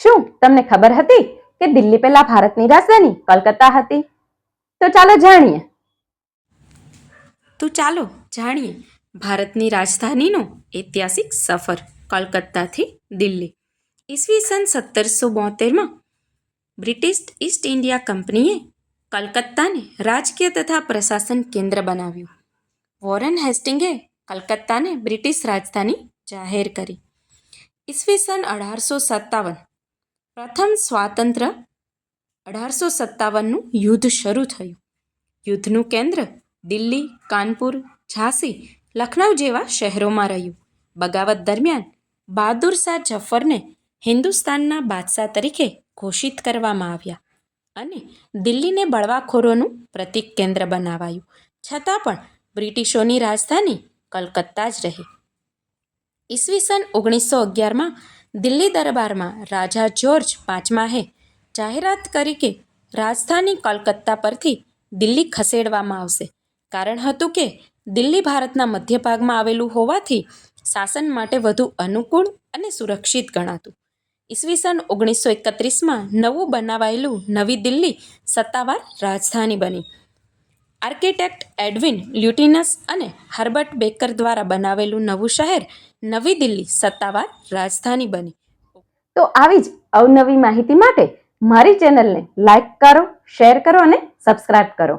શું તમને ખબર હતી કે દિલ્હી પહેલા ભારતની રાજધાની કલકત્તા હતી? તો ચાલો જાણીએ. તો ચાલો જાણીએ ભારતની રાજધાનીનો ઐતિહાસિક સફર કલકત્તાથી દિલ્હી. ઈસવીસન સત્તરસો બોતેરમાં બ્રિટિશ ઈસ્ટ ઇન્ડિયા કંપનીએ કલકત્તાને રાજકીય તથા પ્રશાસન કેન્દ્ર બનાવ્યું. વોરન હેસ્ટિંગે કલકત્તાને બ્રિટિશ રાજધાની જાહેર કરી. ઈસવીસન અઢારસો સત્તાવન પ્રથમ સ્વાતંત્ર્ય અઢારસો સત્તાવનનું યુદ્ધ શરૂ થયું. યુદ્ધનું કેન્દ્ર દિલ્હી, કાનપુર, ઝાંસી લખનઉ જેવા શહેરોમાં રહ્યું. બગાવત દરમિયાન બહાદુર શાહ જફરને હિન્દુસ્તાનના બાદશાહ તરીકે ઘોષિત કરવામાં આવ્યા અને દિલ્હીને બળવાખોરોનું પ્રતિક કેન્દ્ર બનાવાયું. છતાં પણ બ્રિટિશોની રાજધાની કલકત્તા જ રહી. ઈસવીસન ઓગણીસો અગિયારમાં દિલ્હી દરબારમાં રાજા જ્યોર્જ પાંચમાએ જાહેરાત કરી કે રાજધાની કોલકત્તા પરથી દિલ્હી ખસેડવામાં આવશે. કારણ હતું કે દિલ્હી ભારતના મધ્ય ભાગમાં આવેલું હોવાથી શાસન માટે વધુ અનુકૂળ અને સુરક્ષિત ગણાતું. ઈસવીસન ઓગણીસો એકત્રીસમાં નવું બનાવાયેલું નવી દિલ્હી સત્તાવાર રાજધાની બની. આર્કિટેક્ટ એડવિન લ્યુટિનસ અને હર્બર્ટ બેકર દ્વારા બનાવેલું નવું શહેર નવી દિલ્હી સત્તાવાર રાજધાની બની. તો આવી જ અવનવી માહિતી માટે મારી ચેનલને લાઈક કરો, શેર કરો અને સબસ્ક્રાઇબ કરો.